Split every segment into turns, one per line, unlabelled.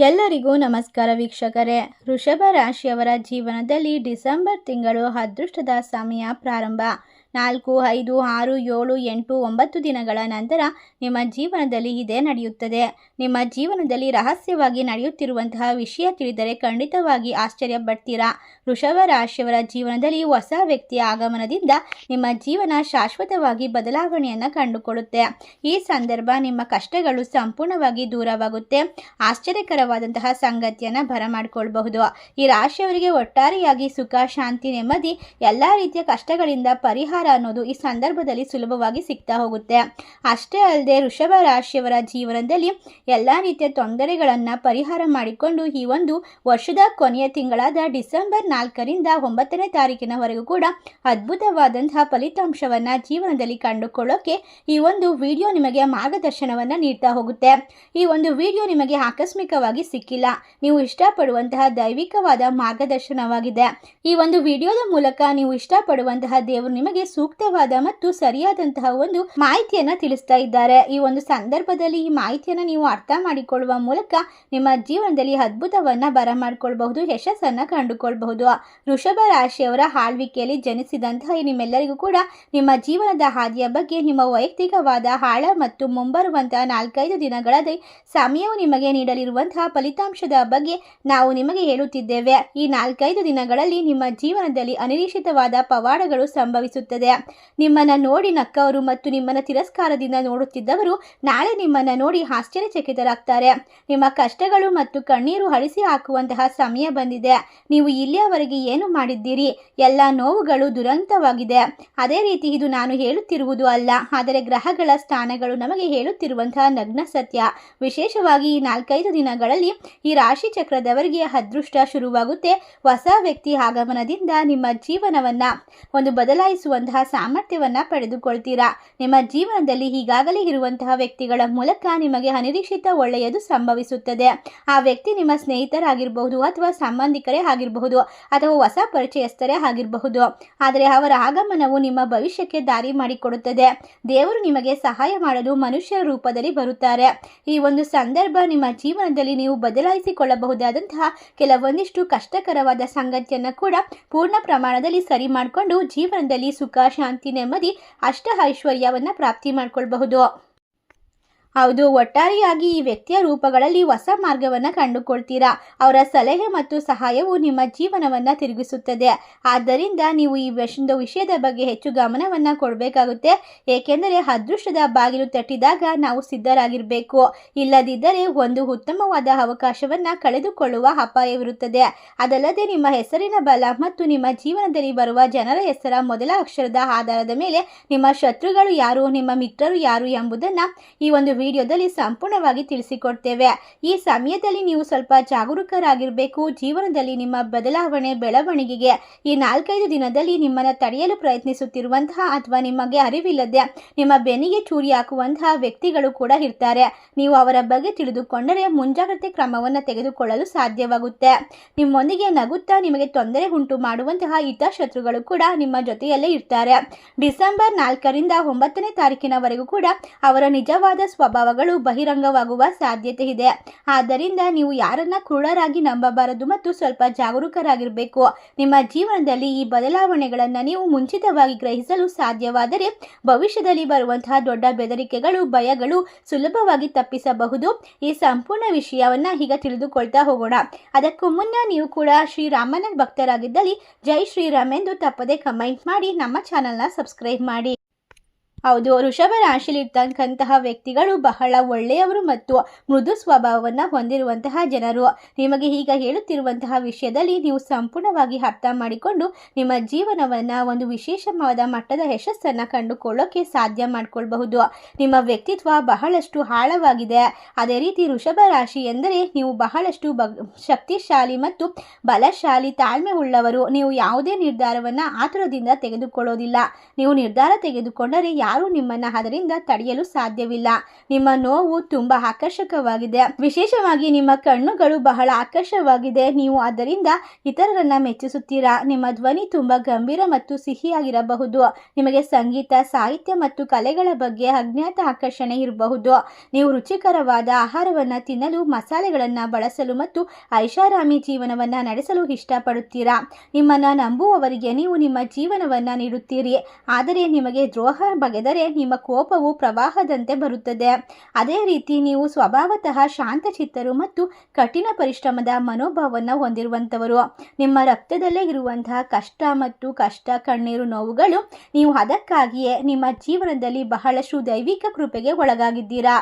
ಎಲ್ಲರಿಗೂ ನಮಸ್ಕಾರ ವೀಕ್ಷಕರೇ. ವೃಷಭ ರಾಶಿಯವರ ಜೀವನದಲ್ಲಿ ಡಿಸೆಂಬರ್ ತಿಂಗಳು ಅದೃಷ್ಟದ ಸಮಯ ಪ್ರಾರಂಭ. ನಾಲ್ಕು, ಐದು, ಆರು, ಏಳು, ಎಂಟು, ಒಂಬತ್ತು ದಿನಗಳ ನಂತರ ನಿಮ್ಮ ಜೀವನದಲ್ಲಿ ಇದೇ ನಡೆಯುತ್ತದೆ. ನಿಮ್ಮ ಜೀವನದಲ್ಲಿ ರಹಸ್ಯವಾಗಿ ನಡೆಯುತ್ತಿರುವಂತಹ ವಿಷಯ ತಿಳಿದರೆ ಖಂಡಿತವಾಗಿ ಆಶ್ಚರ್ಯ ಪಡ್ತೀರಾ ವೃಷಭ ರಾಶಿಯವರ ಜೀವನದಲ್ಲಿ ಹೊಸ ವ್ಯಕ್ತಿಯ ಆಗಮನದಿಂದ ನಿಮ್ಮ ಜೀವನ ಶಾಶ್ವತವಾಗಿ ಬದಲಾವಣೆಯನ್ನು ಕಂಡುಕೊಳ್ಳುತ್ತೆ ಈ ಸಂದರ್ಭ ನಿಮ್ಮ ಕಷ್ಟಗಳು ಸಂಪೂರ್ಣವಾಗಿ ದೂರವಾಗುತ್ತೆ. ಆಶ್ಚರ್ಯಕರವಾದಂತಹ ಸಂಗತಿಯನ್ನು ಬರಮಾಡಿಕೊಳ್ಬಹುದು. ಈ ರಾಶಿಯವರಿಗೆ ಒಟ್ಟಾರೆಯಾಗಿ ಸುಖ, ಶಾಂತಿ, ನೆಮ್ಮದಿ, ಎಲ್ಲ ರೀತಿಯ ಕಷ್ಟಗಳಿಂದ ಪರಿಹಾರ ಅನ್ನೋದು ಈ ಸಂದರ್ಭದಲ್ಲಿ ಸುಲಭವಾಗಿ ಸಿಗ್ತಾ ಹೋಗುತ್ತೆ. ಅಷ್ಟೇ ಅಲ್ಲದೆ ವೃಷಭ ರಾಶಿಯವರ ಜೀವನದಲ್ಲಿ ಎಲ್ಲ ರೀತಿಯ ತೊಂದರೆಗಳನ್ನು ಪರಿಹಾರ ಮಾಡಿಕೊಂಡು ಈ ಒಂದು ವರ್ಷದ ಕೊನೆಯ ತಿಂಗಳಾದ ಡಿಸೆಂಬರ್ ನಾಲ್ಕರಿಂದ ಒಂಬತ್ತನೇ ತಾರೀಕಿನವರೆಗೂ ಕೂಡ ಅದ್ಭುತವಾದಂತಹ ಫಲಿತಾಂಶವನ್ನು ಜೀವನದಲ್ಲಿ ಕಂಡುಕೊಳ್ಳೋಕೆ ಈ ಒಂದು ವಿಡಿಯೋ ನಿಮಗೆ ಮಾರ್ಗದರ್ಶನವನ್ನು ನೀಡ್ತಾ ಹೋಗುತ್ತೆ. ಈ ಒಂದು ವಿಡಿಯೋ ನಿಮಗೆ ಆಕಸ್ಮಿಕವಾಗಿ ಸಿಕ್ಕಿಲ್ಲ. ನೀವು ಇಷ್ಟಪಡುವಂತಹ ದೈವಿಕವಾದ ಮಾರ್ಗದರ್ಶನವಾಗಿದೆ. ಈ ಒಂದು ವಿಡಿಯೋದ ಮೂಲಕ ನೀವು ಇಷ್ಟಪಡುವಂತಹ ದೇವರು ನಿಮಗೆ ಸೂಕ್ತವಾದ ಮತ್ತು ಸರಿಯಾದಂತಹ ಒಂದು ಮಾಹಿತಿಯನ್ನ ತಿಳಿಸ್ತಾ ಇದ್ದಾರೆ. ಈ ಒಂದು ಸಂದರ್ಭದಲ್ಲಿ ಈ ಮಾಹಿತಿಯನ್ನ ನೀವು ಅರ್ಥ ಮಾಡಿಕೊಳ್ಳುವ ಮೂಲಕ ನಿಮ್ಮ ಜೀವನದಲ್ಲಿ ಅದ್ಭುತವನ್ನ ಬರಮಾಡಿಕೊಳ್ಬಹುದು, ಯಶಸ್ಸನ್ನ ಕಂಡುಕೊಳ್ಬಹುದು. ವೃಷಭ ರಾಶಿಯವರ ಆಳ್ವಿಕೆಯಲ್ಲಿ ಜನಿಸಿದಂತಹ ನಿಮ್ಮೆಲ್ಲರಿಗೂ ಕೂಡ ನಿಮ್ಮ ಜೀವನದ ಹಾದಿಯ ಬಗ್ಗೆ, ನಿಮ್ಮ ವೈಯಕ್ತಿಕವಾದ ಆಳ ಮತ್ತು ಮುಂಬರುವಂತಹ ನಾಲ್ಕೈದು ದಿನಗಳಲ್ಲಿ ಸಮಯವು ನಿಮಗೆ ನೀಡಲಿರುವಂತಹ ಫಲಿತಾಂಶದ ಬಗ್ಗೆ ನಾವು ನಿಮಗೆ ಹೇಳುತ್ತಿದ್ದೇವೆ. ಈ ನಾಲ್ಕೈದು ದಿನಗಳಲ್ಲಿ ನಿಮ್ಮ ಜೀವನದಲ್ಲಿ ಅನಿರೀಕ್ಷಿತವಾದ ಪವಾಡಗಳು ಸಂಭವಿಸುತ್ತದೆ. ನಿಮ್ಮನ್ನ ನೋಡಿ ನಕ್ಕವರು ಮತ್ತು ನಿಮ್ಮನ್ನ ತಿರಸ್ಕಾರದಿಂದ ನೋಡುತ್ತಿದ್ದವರು ನಾಳೆ ನಿಮ್ಮನ್ನ ನೋಡಿ ಆಶ್ಚರ್ಯಚಕಿತರಾಗ್ತಾರೆ. ನಿಮ್ಮ ಕಷ್ಟಗಳು ಮತ್ತು ಕಣ್ಣೀರು ಅಳಿಸಿ ಹಾಕುವಂತಹ ಸಮಯ ಬಂದಿದೆ. ನೀವು ಇಲ್ಲಿಯವರೆಗೆ ಏನು ಮಾಡಿದ್ದೀರಿ? ಎಲ್ಲ ನೋವುಗಳು ದುರಂತವಾಗಿದೆ. ಅದೇ ರೀತಿ ಇದು ನಾನು ಹೇಳುತ್ತಿರುವುದು ಅಲ್ಲ, ಆದರೆ ಗ್ರಹಗಳ ಸ್ಥಾನಗಳು ನಮಗೆ ಹೇಳುತ್ತಿರುವಂತಹ ನಗ್ನ ಸತ್ಯ. ವಿಶೇಷವಾಗಿ ಈ ನಾಲ್ಕೈದು ದಿನಗಳಲ್ಲಿ ಈ ರಾಶಿ ಚಕ್ರದವರಿಗೆ ಅದೃಷ್ಟ ಶುರುವಾಗುತ್ತೆ. ಹೊಸ ವ್ಯಕ್ತಿ ಆಗಮನದಿಂದ ನಿಮ್ಮ ಜೀವನವನ್ನ ಒಂದು ಬದಲಾಯಿಸುವಂತಹ ಸಾಮರ್ಥ್ಯವನ್ನ ಪಡೆದುಕೊಳ್ತೀರಾ? ನಿಮ್ಮ ಜೀವನದಲ್ಲಿ ಈಗಾಗಲೇ ಇರುವಂತಹ ವ್ಯಕ್ತಿಗಳ ಮೂಲಕ ನಿಮಗೆ ಅನಿರೀಕ್ಷಿತ ಒಳ್ಳೆಯದು ಸಂಭವಿಸುತ್ತದೆ. ಆ ವ್ಯಕ್ತಿ ನಿಮ್ಮ ಸ್ನೇಹಿತರಾಗಿರಬಹುದು ಅಥವಾ ಸಂಬಂಧಿಕರೇ ಆಗಿರಬಹುದು ಅಥವಾ ಹೊಸ ಪರಿಚಯಸ್ಥರೇ ಆಗಿರಬಹುದು. ಆದರೆ ಅವರ ಆಗಮನವು ನಿಮ್ಮ ಭವಿಷ್ಯಕ್ಕೆ ದಾರಿ ಮಾಡಿಕೊಡುತ್ತದೆ. ದೇವರು ನಿಮಗೆ ಸಹಾಯ ಮಾಡಲು ಮನುಷ್ಯರ ರೂಪದಲ್ಲಿ ಬರುತ್ತಾರೆ. ಈ ಒಂದು ಸಂದರ್ಭ ನಿಮ್ಮ ಜೀವನದಲ್ಲಿ ನೀವು ಬದಲಾಯಿಸಿಕೊಳ್ಳಬಹುದಾದಂತಹ ಕೆಲವೊಂದಿಷ್ಟು ಕಷ್ಟಕರವಾದ ಸಂಗತಿಯನ್ನು ಕೂಡ ಪೂರ್ಣ ಪ್ರಮಾಣದಲ್ಲಿ ಸರಿ ಮಾಡಿಕೊಂಡು ಜೀವನದಲ್ಲಿ ಸುಖ ಶಾಂತಿ ನೆಮ್ಮದಿ ಅಷ್ಟ ಐಶ್ವರ್ಯವನ್ನು ಪ್ರಾಪ್ತಿ ಮಾಡಿಕೊಳ್ಬಹುದು. ಹೌದು, ಒಟ್ಟಾರೆಯಾಗಿ ಈ ವ್ಯಕ್ತಿಯ ರೂಪಗಳಲ್ಲಿ ಹೊಸ ಮಾರ್ಗವನ್ನು ಕಂಡುಕೊಳ್ತೀರಾ? ಅವರ ಸಲಹೆ ಮತ್ತು ಸಹಾಯವು ನಿಮ್ಮ ಜೀವನವನ್ನು ತಿರುಗಿಸುತ್ತದೆ. ಆದ್ದರಿಂದ ನೀವು ಈ ಒಂದು ವಿಷಯದ ಬಗ್ಗೆ ಹೆಚ್ಚು ಗಮನವನ್ನು ಕೊಡಬೇಕಾಗುತ್ತೆ. ಏಕೆಂದರೆ ಅದೃಷ್ಟದ ಬಾಗಿಲು ತಟ್ಟಿದಾಗ ನಾವು ಸಿದ್ಧರಾಗಿರಬೇಕು. ಇಲ್ಲದಿದ್ದರೆ ಒಂದು ಉತ್ತಮವಾದ ಅವಕಾಶವನ್ನು ಕಳೆದುಕೊಳ್ಳುವ ಅಪಾಯವಿರುತ್ತದೆ. ಅದಲ್ಲದೆ ನಿಮ್ಮ ಹೆಸರಿನ ಬಲ ಮತ್ತು ನಿಮ್ಮ ಜೀವನದಲ್ಲಿ ಬರುವ ಜನರ ಹೆಸರ ಮೊದಲ ಅಕ್ಷರದ ಆಧಾರದ ಮೇಲೆ ನಿಮ್ಮ ಶತ್ರುಗಳು ಯಾರು, ನಿಮ್ಮ ಮಿತ್ರರು ಯಾರು ಎಂಬುದನ್ನು ಈ ಒಂದು ವಿಡಿಯೋದಲ್ಲಿ ಸಂಪೂರ್ಣವಾಗಿ ತಿಳಿಸಿಕೊಡ್ತೇವೆ. ಈ ಸಮಯದಲ್ಲಿ ನೀವು ಸ್ವಲ್ಪ ಜಾಗರೂಕರಾಗಿರಬೇಕು. ಜೀವನದಲ್ಲಿ ನಿಮ್ಮ ಬದಲಾವಣೆ, ಬೆಳವಣಿಗೆಗೆ ಈ ನಾಲ್ಕೈದು ದಿನದಲ್ಲಿ ನಿಮ್ಮನ್ನು ತಡೆಯಲು ಪ್ರಯತ್ನಿಸುತ್ತಿರುವಂತಹ ಅಥವಾ ನಿಮಗೆ ಅರಿವಿಲ್ಲದೆ ನಿಮ್ಮ ಬೆನ್ನಿಗೆ ಚೂರಿ ಹಾಕುವಂತಹ ವ್ಯಕ್ತಿಗಳು ಕೂಡ ಇರ್ತಾರೆ. ನೀವು ಅವರ ಬಗ್ಗೆ ತಿಳಿದುಕೊಂಡರೆ ಮುಂಜಾಗ್ರತೆ ಕ್ರಮವನ್ನು ತೆಗೆದುಕೊಳ್ಳಲು ಸಾಧ್ಯವಾಗುತ್ತೆ. ನಿಮ್ಮೊಂದಿಗೆ ನಗುತ್ತಾ ನಿಮಗೆ ತೊಂದರೆ ಉಂಟು ಮಾಡುವಂತಹ ಹಿತಶತ್ರುಗಳು ಕೂಡ ನಿಮ್ಮ ಜೊತೆಯಲ್ಲೇ ಇರ್ತಾರೆ. ಡಿಸೆಂಬರ್ ನಾಲ್ಕರಿಂದ ಒಂಬತ್ತನೇ ತಾರೀಕಿನವರೆಗೂ ಕೂಡ ಅವರ ನಿಜವಾದ ಸ್ವಭಾವಗಳು ಬಹಿರಂಗವಾಗುವ ಸಾಧ್ಯತೆ ಇದೆ. ಆದ್ದರಿಂದ ನೀವು ಯಾರನ್ನ ಕ್ರೂರರಾಗಿ ನಂಬಬಾರದು ಮತ್ತು ಸ್ವಲ್ಪ ಜಾಗರೂಕರಾಗಿರಬೇಕು. ನಿಮ್ಮ ಜೀವನದಲ್ಲಿ ಈ ಬದಲಾವಣೆಗಳನ್ನು ನೀವು ಮುಂಚಿತವಾಗಿ ಗ್ರಹಿಸಲು ಸಾಧ್ಯವಾದರೆ ಭವಿಷ್ಯದಲ್ಲಿ ಬರುವಂತಹ ದೊಡ್ಡ ಬೆದರಿಕೆಗಳು, ಭಯಗಳು ಸುಲಭವಾಗಿ ತಪ್ಪಿಸಬಹುದು. ಈ ಸಂಪೂರ್ಣ ವಿಷಯವನ್ನ ಈಗ ತಿಳಿದುಕೊಳ್ತಾ ಹೋಗೋಣ. ಅದಕ್ಕೂ ಮುನ್ನ ನೀವು ಕೂಡ ಶ್ರೀರಾಮನ ಭಕ್ತರಾಗಿದ್ದಲ್ಲಿ ಜೈ ಶ್ರೀರಾಮ್ ಎಂದು ತಪ್ಪದೆ ಕಮೆಂಟ್ ಮಾಡಿ ನಮ್ಮ ಚಾನೆಲ್ನ ಸಬ್ಸ್ಕ್ರೈಬ್ ಮಾಡಿ. ಹೌದು, ವೃಷಭ ರಾಶಿಲಿರ್ತಕ್ಕಂತಹ ವ್ಯಕ್ತಿಗಳು ಬಹಳ ಒಳ್ಳೆಯವರು ಮತ್ತು ಮೃದು ಸ್ವಭಾವವನ್ನು ಹೊಂದಿರುವಂತಹ ಜನರು. ನಿಮಗೆ ಈಗ ಹೇಳುತ್ತಿರುವಂತಹ ವಿಷಯದಲ್ಲಿ ನೀವು ಸಂಪೂರ್ಣವಾಗಿ ಅರ್ಥ ಮಾಡಿಕೊಂಡು ನಿಮ್ಮ ಜೀವನವನ್ನು ಒಂದು ವಿಶೇಷವಾದ ಮಟ್ಟದ ಯಶಸ್ಸನ್ನು ಕಂಡುಕೊಳ್ಳೋಕೆ ಸಾಧ್ಯ ಮಾಡಿಕೊಳ್ಬಹುದು. ನಿಮ್ಮ ವ್ಯಕ್ತಿತ್ವ ಬಹಳಷ್ಟು ಆಳವಾಗಿದೆ. ಅದೇ ರೀತಿ ವೃಷಭ ರಾಶಿ ಎಂದರೆ ನೀವು ಬಹಳಷ್ಟು ಬಗ್, ಶಕ್ತಿಶಾಲಿ ಮತ್ತು ಬಲಶಾಲಿ ತಾಳ್ಮೆ ಉಳ್ಳವರು. ನೀವು ಯಾವುದೇ ನಿರ್ಧಾರವನ್ನು ಆತುರದಿಂದ ತೆಗೆದುಕೊಳ್ಳೋದಿಲ್ಲ. ನೀವು ನಿರ್ಧಾರ ತೆಗೆದುಕೊಂಡರೆ ಯಾರೂ ನಿಮ್ಮನ್ನ ಅದರಿಂದ ತಡೆಯಲು ಸಾಧ್ಯವಿಲ್ಲ. ನಿಮ್ಮ ನೋವು ತುಂಬಾ ಆಕರ್ಷಕವಾಗಿದೆ. ವಿಶೇಷವಾಗಿ ನಿಮ್ಮ ಕಣ್ಣುಗಳು ಬಹಳ ಆಕರ್ಷವಾಗಿದೆ ನೀವು ಅದರಿಂದ ಇತರರನ್ನ ಮೆಚ್ಚಿಸುತ್ತೀರಾ? ನಿಮ್ಮ ಧ್ವನಿ ತುಂಬಾ ಗಂಭೀರ ಮತ್ತು ಸಿಹಿಯಾಗಿರಬಹುದು. ನಿಮಗೆ ಸಂಗೀತ, ಸಾಹಿತ್ಯ ಮತ್ತು ಕಲೆಗಳ ಬಗ್ಗೆ ಅಜ್ಞಾತ ಆಕರ್ಷಣೆ ಇರಬಹುದು. ನೀವು ರುಚಿಕರವಾದ ಆಹಾರವನ್ನ ತಿನ್ನಲು, ಮಸಾಲೆಗಳನ್ನ ಬಳಸಲು ಮತ್ತು ಐಷಾರಾಮಿ ಜೀವನವನ್ನ ನಡೆಸಲು ಇಷ್ಟಪಡುತ್ತೀರಾ? ನಿಮ್ಮನ್ನ ನಂಬುವವರಿಗೆ ನೀವು ನಿಮ್ಮ ಜೀವನವನ್ನ ನೀಡುತ್ತೀರಿ. ಆದರೆ ನಿಮಗೆ ದ್ರೋಹ ಬಗೆದರೆ ನಿಮ್ಮ ಕೋಪವು ಪ್ರವಾಹದಂತೆ ಬರುತ್ತದೆ. ಅದೇ ರೀತಿ ನೀವು ಸ್ವಭಾವತಃ ಶಾಂತಚಿತ್ತರು ಮತ್ತು ಕಠಿಣ ಪರಿಶ್ರಮದ ಮನೋಭಾವವನ್ನು ಹೊಂದಿರುವಂಥವರು. ನಿಮ್ಮ ರಕ್ತದಲ್ಲೇ ಇರುವಂತಹ ಕಷ್ಟ ಮತ್ತು ಕಷ್ಟ ಕಣ್ಣೀರು ನೋವುಗಳು, ನೀವು ಅದಕ್ಕಾಗಿಯೇ ನಿಮ್ಮ ಜೀವನದಲ್ಲಿ ಬಹಳಷ್ಟು ದೈವಿಕ ಕೃಪೆಗೆ ಒಳಗಾಗಿದ್ದೀರಾ.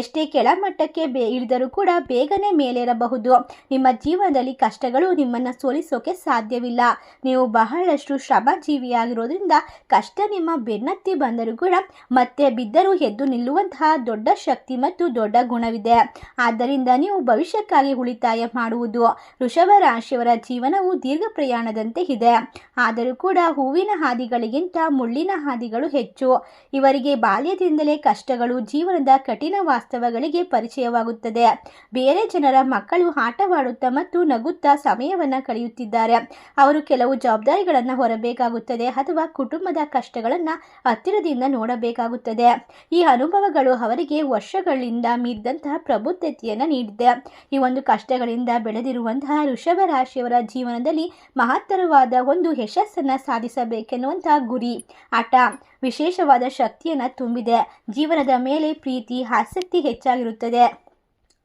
ಎಷ್ಟೇ ಕೆಳಮಟ್ಟಕ್ಕೆ ಬೇ ಇಳಿದರೂ ಕೂಡ ಬೇಗನೆ ಮೇಲೇರಬಹುದು. ನಿಮ್ಮ ಜೀವನದಲ್ಲಿ ಕಷ್ಟಗಳು ನಿಮ್ಮನ್ನು ಸೋಲಿಸೋಕೆ ಸಾಧ್ಯವಿಲ್ಲ. ನೀವು ಬಹಳಷ್ಟು ಶ್ರಮಜೀವಿಯಾಗಿರೋದ್ರಿಂದ ಕಷ್ಟ ನಿಮ್ಮ ಬೆನ್ನತ್ತಿ ಬಂದರೂ ಕೂಡ ಮತ್ತೆ ಬಿದ್ದರೂ ಎದ್ದು ನಿಲ್ಲುವಂತಹ ದೊಡ್ಡ ಶಕ್ತಿ ಮತ್ತು ದೊಡ್ಡ ಗುಣವಿದೆ. ಆದ್ದರಿಂದ ನೀವು ಭವಿಷ್ಯಕ್ಕಾಗಿ ಉಳಿತಾಯ ಮಾಡುವುದು ವೃಷಭ ರಾಶಿಯವರ ಜೀವನವು ದೀರ್ಘ ಪ್ರಯಾಣದಂತೆ ಇದೆ. ಆದರೂ ಕೂಡ ಹೂವಿನ ಹಾದಿಗಳಿಗಿಂತ ಮುಳ್ಳಿನ ಹಾದಿಗಳು ಹೆಚ್ಚು. ಇವರಿಗೆ ಬಾಲ್ಯದಿಂದಲೇ ಕಷ್ಟಗಳು, ಜೀವನದ ಕಠಿಣ ವಾಸ್ತವಗಳಿಗೆ ಪರಿಚಯವಾಗುತ್ತದೆ. ಬೇರೆ ಜನರ ಮಕ್ಕಳು ಆಟವಾಡುತ್ತಾ ಮತ್ತು ನಗುತ್ತಾ ಸಮಯವನ್ನು ಕಳೆಯುತ್ತಿದ್ದಾರೆ. ಅವರು ಕೆಲವು ಜವಾಬ್ದಾರಿಗಳನ್ನು ಹೊರಬೇಕಾಗುತ್ತದೆ ಅಥವಾ ಕುಟುಂಬದ ಕಷ್ಟಗಳನ್ನು ಹತ್ತಿರದಿಂದ ನೋಡಬೇಕಾಗುತ್ತದೆ. ಈ ಅನುಭವಗಳು ಅವರಿಗೆ ವರ್ಷಗಳಿಂದ ಮೀರಿದಂತಹ ಪ್ರಬುದ್ಧತೆಯನ್ನು ನೀಡಿದೆ. ಈ ಒಂದು ಕಷ್ಟಗಳಿಂದ ಬೆಳೆದಿರುವಂತಹ ಋಷಭ ರಾಶಿಯವರ ಜೀವನದಲ್ಲಿ ಮಹತ್ತರವಾದ ಒಂದು ಯಶಸ್ಸನ್ನು ಸಾಧಿಸಬೇಕೆನ್ನುವಂತಹ ಗುರಿ ಆಟ ವಿಶೇಷವಾದ ಶಕ್ತಿಯನ್ನು ತುಂಬಿದೆ. ಜೀವನದ ಮೇಲೆ ಪ್ರೀತಿ, ಆಸಕ್ತಿ ಹೆಚ್ಚಾಗಿರುತ್ತದೆ.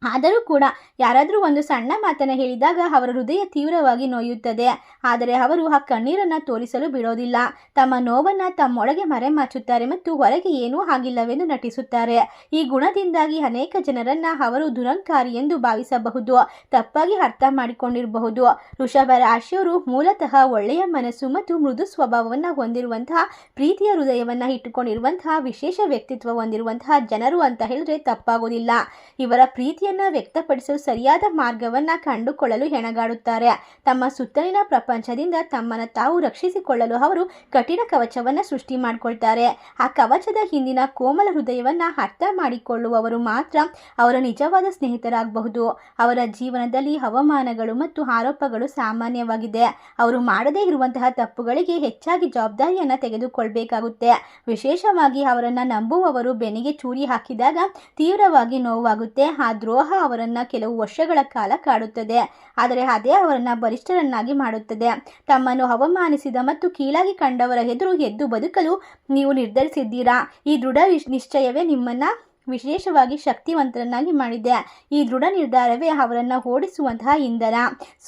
ಆದರೂ ಕೂಡ ಯಾರಾದರೂ ಒಂದು ಸಣ್ಣ ಮಾತನ್ನು ಹೇಳಿದಾಗ ಅವರ ಹೃದಯ ತೀವ್ರವಾಗಿ ನೋಯುತ್ತದೆ. ಆದರೆ ಅವರು ಆ ಕಣ್ಣೀರನ್ನು ತೋರಿಸಲು ಬಿಡೋದಿಲ್ಲ. ತಮ್ಮ ನೋವನ್ನು ತಮ್ಮೊಳಗೆ ಮರೆಮಾಚುತ್ತಾರೆ ಮತ್ತು ಹೊರಗೆ ಏನೂ ಆಗಿಲ್ಲವೆಂದು ನಟಿಸುತ್ತಾರೆ. ಈ ಗುಣದಿಂದಾಗಿ ಅನೇಕ ಜನರನ್ನು ಅವರು ದುರಂಕಾರಿ ಎಂದು ಭಾವಿಸಬಹುದು. ತಪ್ಪಾಗಿ ಅರ್ಥ ಮಾಡಿಕೊಂಡಿರಬಹುದು. ಋಷಭ ರಾಶಿಯವರು ಮೂಲತಃ ಒಳ್ಳೆಯ ಮನಸ್ಸು ಮತ್ತು ಮೃದು ಸ್ವಭಾವವನ್ನು ಹೊಂದಿರುವಂತಹ, ಪ್ರೀತಿಯ ಹೃದಯವನ್ನು ಇಟ್ಟುಕೊಂಡಿರುವಂತಹ, ವಿಶೇಷ ವ್ಯಕ್ತಿತ್ವ ಹೊಂದಿರುವಂತಹ ಜನರು ಅಂತ ಹೇಳಿದ್ರೆ ತಪ್ಪಾಗೋದಿಲ್ಲ. ಇವರ ಪ್ರೀತಿಯನ್ನು ವ್ಯಕ್ತಪಡಿಸಲು ಸರಿಯಾದ ಮಾರ್ಗವನ್ನ ಕಂಡುಕೊಳ್ಳಲು ಹೆಣಗಾಡುತ್ತಾರೆ. ತಮ್ಮ ಸುತ್ತಲಿನ ಪ್ರಪಂಚದಿಂದ ತಮ್ಮನ್ನು ತಾವು ರಕ್ಷಿಸಿಕೊಳ್ಳಲು ಅವರು ಕಠಿಣ ಕವಚವನ್ನ ಸೃಷ್ಟಿ ಮಾಡಿಕೊಳ್ತಾರೆ. ಆ ಕವಚದ ಹಿಂದಿನ ಕೋಮಲ ಹೃದಯವನ್ನ ಅರ್ಥ ಮಾಡಿಕೊಳ್ಳುವವರು ಮಾತ್ರ ಅವರ ನಿಜವಾದ ಸ್ನೇಹಿತರಾಗಬಹುದು. ಅವರ ಜೀವನದಲ್ಲಿ ಹವಾಮಾನಗಳು ಮತ್ತು ಆರೋಪಗಳು ಸಾಮಾನ್ಯವಾಗಿದೆ. ಅವರು ಮಾಡದೇ ಇರುವಂತಹ ತಪ್ಪುಗಳಿಗೆ ಹೆಚ್ಚಾಗಿ ಜವಾಬ್ದಾರಿಯನ್ನ ತೆಗೆದುಕೊಳ್ಬೇಕಾಗುತ್ತೆ. ವಿಶೇಷವಾಗಿ ಅವರನ್ನು ನಂಬುವವರು ಬೆನ್ನಿಗೆ ಚೂರಿ ಹಾಕಿದಾಗ ತೀವ್ರವಾಗಿ ನೋವಾಗುತ್ತೆ. ಆ ದ್ರೋಹ ಅವರನ್ನ ಕೆಲವು ವರ್ಷಗಳ ಕಾಲ ಕಾಡುತ್ತದೆ. ಆದರೆ ಅದೇ ಅವರನ್ನ ಬಲಿಷ್ಠರನ್ನಾಗಿ ಮಾಡುತ್ತದೆ. ತಮ್ಮನ್ನು ಅವಮಾನಿಸಿದ ಮತ್ತು ಕೀಳಾಗಿ ಕಂಡವರ ಎದುರು ಎದ್ದು ಬದುಕಲು ನೀವು ನಿರ್ಧರಿಸಿದ್ದೀರಾ? ಈ ದೃಢ ನಿಶ್ಚಯವೇ ನಿಮ್ಮನ್ನ ವಿಶೇಷವಾಗಿ ಶಕ್ತಿವಂತರನ್ನಾಗಿ ಮಾಡಿದೆ. ಈ ದೃಢ ನಿರ್ಧಾರವೇ ಅವರನ್ನು ಓಡಿಸುವಂತಹ ಇಂಧನ.